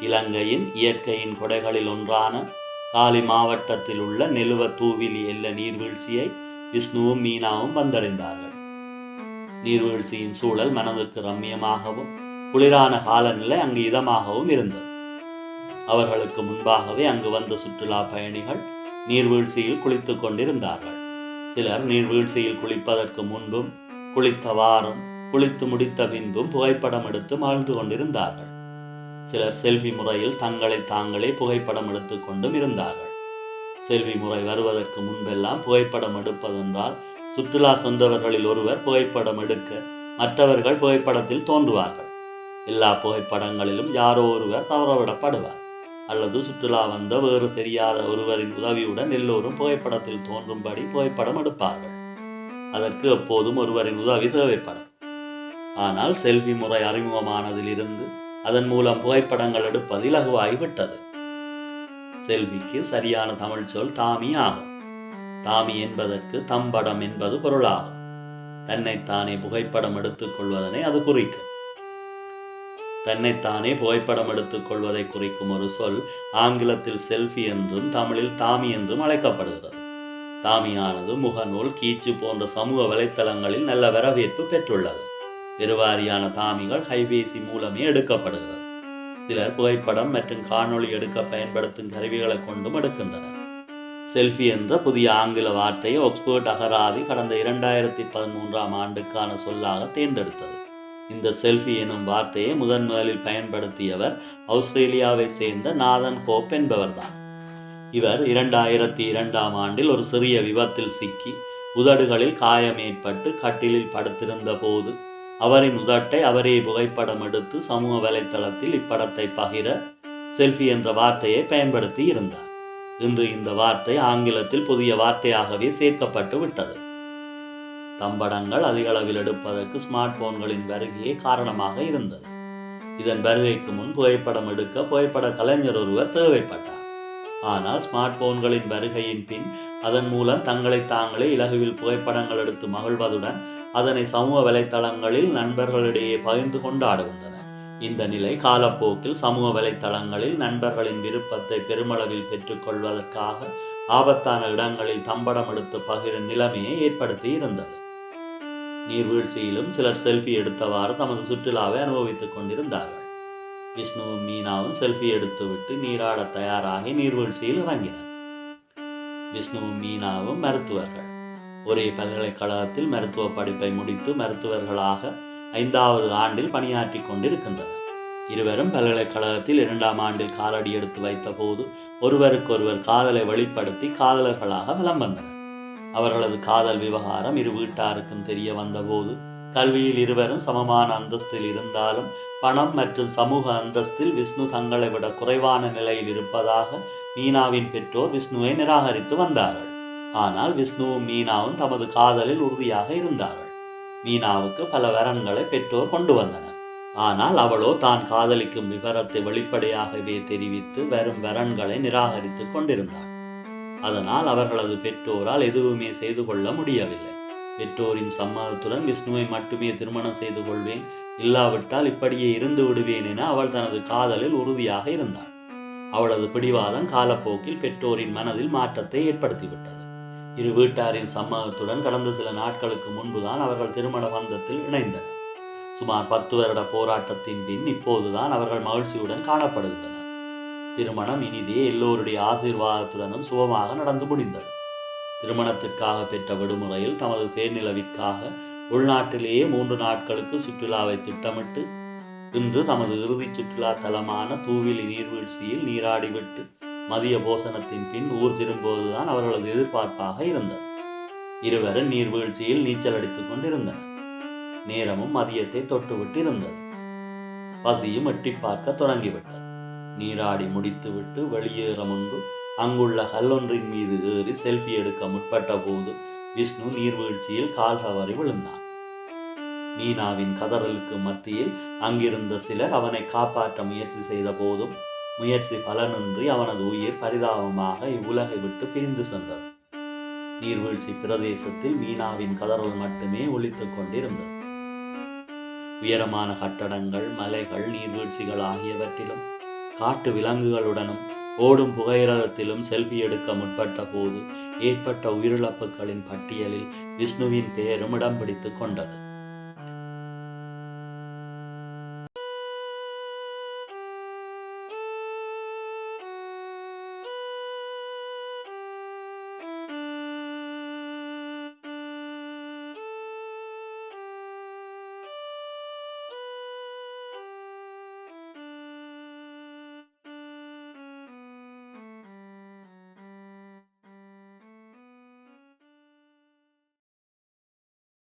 இலங்கையின் இயற்கையின் கொடைகளில் ஒன்றான காலி மாவட்டத்தில் உள்ள நெலுவ தூவிலி எல்ல நீர்வீழ்ச்சியை விஷ்ணுவும் மீனாவும் வந்தடைந்தார்கள். நீர்வீழ்ச்சியின் சூழல் மனதுக்கு ரம்மியமாகவும் குளிரான காலநிலை அங்கு இதமாகவும் இருந்தது. அவர்களுக்கு முன்பாகவே அங்கு வந்த சுற்றுலா பயணிகள் நீர்வீழ்ச்சியில் குளித்துக் கொண்டிருந்தார்கள். சிலர் நீர்வீழ்ச்சியில் குளிப்பதற்கு முன்பும் குளித்தவாறும் குளித்து முடித்த பின்பும் புகைப்படம் எடுத்து மகிழ்ந்து கொண்டிருந்தார்கள். சிலர் செல்வி முறையில் தங்களை தாங்களே புகைப்படம் எடுத்துக் கொண்டும் இருந்தார்கள். செல்வி முறை வருவதற்கு முன்பெல்லாம் புகைப்படம் எடுப்பதென்றால் சுற்றுலா சென்றவர்களில் ஒருவர் புகைப்படம் எடுக்க மற்றவர்கள் புகைப்படத்தில் தோன்றுவார்கள். எல்லா புகைப்படங்களிலும் யாரோ ஒருவர் தவறவிடப்படுவார். அல்லது சுற்றுலா வந்த வேறு தெரியாத ஒருவரின் உதவியுடன் எல்லோரும் புகைப்படத்தில் தோன்றும்படி புகைப்படம் எடுப்பார்கள். அதற்கு எப்போதும் ஒருவரின் உதவி தேவைப்படும். ஆனால் செல்வி முறை அறிமுகமானதிலிருந்து அதன் மூலம் புகைப்படங்கள் எடுப்பது இலகுவாகிவிட்டது செல்விக்கு சரியான தமிழ் சொல் தாமி ஆகும். தாமி என்பதற்கு தம்படம் என்பது பொருளாகும். தன்னைத்தானே புகைப்படம் எடுத்துக் கொள்வதனை அது குறிக்கும். தன்னைத்தானே புகைப்படம் எடுத்துக் கொள்வதை குறிக்கும் ஒரு சொல் ஆங்கிலத்தில் செல்ஃபி என்றும் தமிழில் தாமி என்றும் அழைக்கப்படுகிறது. தாமியானது முகநூல் கீச்சு போன்ற சமூக வலைத்தளங்களில் நல்ல வரவேற்பு பெற்றுள்ளது. பெருவாரியான தாமிகள் ஹைபேசி மூலமே எடுக்கப்படுகிறது. சிலர் புகைப்படம் மற்றும் காணொளி எடுக்க பயன்படுத்தும் கருவிகளை கொண்டும் எடுக்கின்றனர். செல்ஃபி என்ற புதிய ஆங்கில வார்த்தையை ஆக்ஸ்போர்ட் அகராதி கடந்த இரண்டாயிரத்தி பதிமூன்றாம் ஆண்டுக்கான சொல்லாக தேர்ந்தெடுத்தது. இந்த செல்ஃபி எனும் வார்த்தையை முதன் முதலில் பயன்படுத்தியவர் ஆஸ்திரேலியாவை சேர்ந்த நாதன் கோப் என்பவர்தான். இவர் இரண்டாயிரத்தி இரண்டாம் ஆண்டில் ஒரு சிறிய விபத்தில் சிக்கி உதடுகளில் காயம் ஏற்பட்டு கட்டிலில் படுத்திருந்த போது அவரின் உதட்டை அவரே புகைப்படம் எடுத்து சமூக வலைத்தளத்தில் இப்படத்தை பகிர செல்ஃபி என்ற வார்த்தையை பயன்படுத்தி இருந்தார். இன்று இந்த வார்த்தை ஆங்கிலத்தில் புதிய வார்த்தையாகவே சேர்க்கப்பட்டு விட்டது. தம்படங்கள் அதிக அளவில் எடுப்பதற்கு ஸ்மார்ட் போன்களின் வருகையே காரணமாக இருந்தது. இதன் வருகைக்கு முன் புகைப்படம் எடுக்க புகைப்பட கலைஞர் ஒருவர் தேவைப்பட்டார். ஆனால் ஸ்மார்ட் போன்களின் வருகையின் பின் அதன் மூலம் தங்களை தாங்களே இலகுவில் புகைப்படங்கள் எடுத்து மகிழ்வதுடன் அதனை சமூக வலைத்தளங்களில் நண்பர்களிடையே பகிர்ந்து கொண்டாடுகின்றனர் இந்த நிலை காலப்போக்கில் சமூக வலைத்தளங்களில் நண்பர்களின் விருப்பத்தை பெருமளவில் பெற்றுக்கொள்வதற்காக ஆபத்தான இடங்களில் தம்படம் எடுத்து பகிரும் நிலைமையை ஏற்படுத்தி இருந்தது. நீர்வீழ்ச்சியிலும் சிலர் செல்ஃபி எடுத்தவாறு தமது சுற்றுலாவை அனுபவித்துக் கொண்டிருந்தார்கள். விஷ்ணுவும் மீனாவும் செல்ஃபி எடுத்துவிட்டு நீராட தயாராகி நீர்வீழ்ச்சியில் இறங்கினர். விஷ்ணுவும் மீனாவும் மருத்துவர்கள். ஒரே பல்கலைக்கழகத்தில் மருத்துவ படிப்பை முடித்து மருத்துவர்களாக ஐந்தாவது ஆண்டில் பணியாற்றி கொண்டிருக்கின்றனர். இருவரும் பல்கலைக்கழகத்தில் இரண்டாம் ஆண்டில் காலடி எடுத்து வைத்தபோது ஒருவருக்கொருவர் காதலை வெளிப்படுத்தி காதலர்களாக வலம் வந்தனர். அவர்களது காதல் விவகாரம் இரு வீட்டாருக்கும் தெரிய வந்தபோது கல்வியில் இருவரும் சமமான அந்தஸ்தில் இருந்தாலும் பணம் மற்றும் சமூக அந்தஸ்தில் விஷ்ணு தங்களை விட குறைவான நிலையில் இருப்பதாக மீனாவின் பெற்றோர் விஷ்ணுவை நிராகரித்து வந்தார்கள். ஆனால் விஷ்ணுவும் மீனாவும் தமது காதலில் உறுதியாக இருந்தார்கள். மீனாவுக்கு பல வரன்களை பெற்றோர் கொண்டு வந்தனர். ஆனால் அவளோ தான் காதலிக்கும் விவரத்தை வெளிப்படையாகவே தெரிவித்து வரும் வரன்களை நிராகரித்துக் கொண்டிருந்தாள். அதனால் அவர்களது பெற்றோரால் எதுவுமே செய்து கொள்ள முடியவில்லை. பெற்றோரின் சம்மதத்துடன் விஷ்ணுவை மட்டுமே திருமணம் செய்து கொள்வேன் இல்லாவிட்டால் இப்படியே இருந்து விடுவேன் என அவள் தனது காதலில் உறுதியாக இருந்தாள். அவளது பிடிவாதம் காலப்போக்கில் பெற்றோரின் மனதில் மாற்றத்தை ஏற்படுத்திவிட்டது. இரு வீட்டாரின் சம்மதத்துடன் கடந்த சில நாட்களுக்கு முன்புதான் அவர்கள் திருமண பந்தத்தில் இணைந்தனர். சுமார் பத்து வருட போராட்டத்தின் பின் இப்போதுதான் அவர்கள் மகிழ்ச்சியுடன் காணப்படுகின்றனர். திருமணம் இனிதே எல்லோருடைய ஆசீர்வாதத்துடனும் சுபமாக நடந்து முடிந்தது. திருமணத்திற்காக பெற்ற விடுமுறையில் தமது தேர்நிலவிற்காக உள்நாட்டிலேயே மூன்று நாட்களுக்கு சுற்றுலாவை திட்டமிட்டு இன்று தமது இறுதி சுற்றுலா தலமான தூவிலி நீர்வீழ்ச்சியில் நீராடிவிட்டு மதிய போசனத்தின் பின் ஊர் திரும்புவதுதான் அவர்களது எதிர்பார்ப்பாக இருந்தது. இருவரும் நீர்வீழ்ச்சியில் நீச்சல் அடித்துக் கொண்டிருந்தனர். நேரமும் மதியத்தை தொட்டுவிட்டு இருந்தது பசியும் எட்டி பார்க்க தொடங்கிவிட்டது. நீராடி முடித்துவிட்டு வெளியேற முன்பு அங்குள்ள கல்லொன்றின் மீது ஏறி செல்ஃபி எடுக்க முற்பட்ட போது விஷ்ணு நீர்வீழ்ச்சியில் கால் தவறி விழுந்தான். நீனாவின் கதறலுக்கு மத்தியில் அங்கிருந்த சிலர் அவனை காப்பாற்ற முயற்சி செய்த போதும் முயற்சி பலனின்றி அவனது உயிர் பரிதாபமாக இவ்வுலகை விட்டு பிரிந்து சென்றது. நீர்வீழ்ச்சி பிரதேசத்தில் மீனாவின் கதறல் மட்டுமே ஒலித்துக் கொண்டிருந்தது. உயரமான கட்டடங்கள் மலைகள் நீர்வீழ்ச்சிகள் ஆகியவற்றிலும் காட்டு விலங்குகளுடனும் ஓடும் புகையிரதத்திலும் செல்வி எடுக்க முற்பட்ட போது ஏற்பட்ட உயிரிழப்புகளின் பட்டியலில் விஷ்ணுவின் பெயரும் இடம் பிடித்துக் கொண்டது.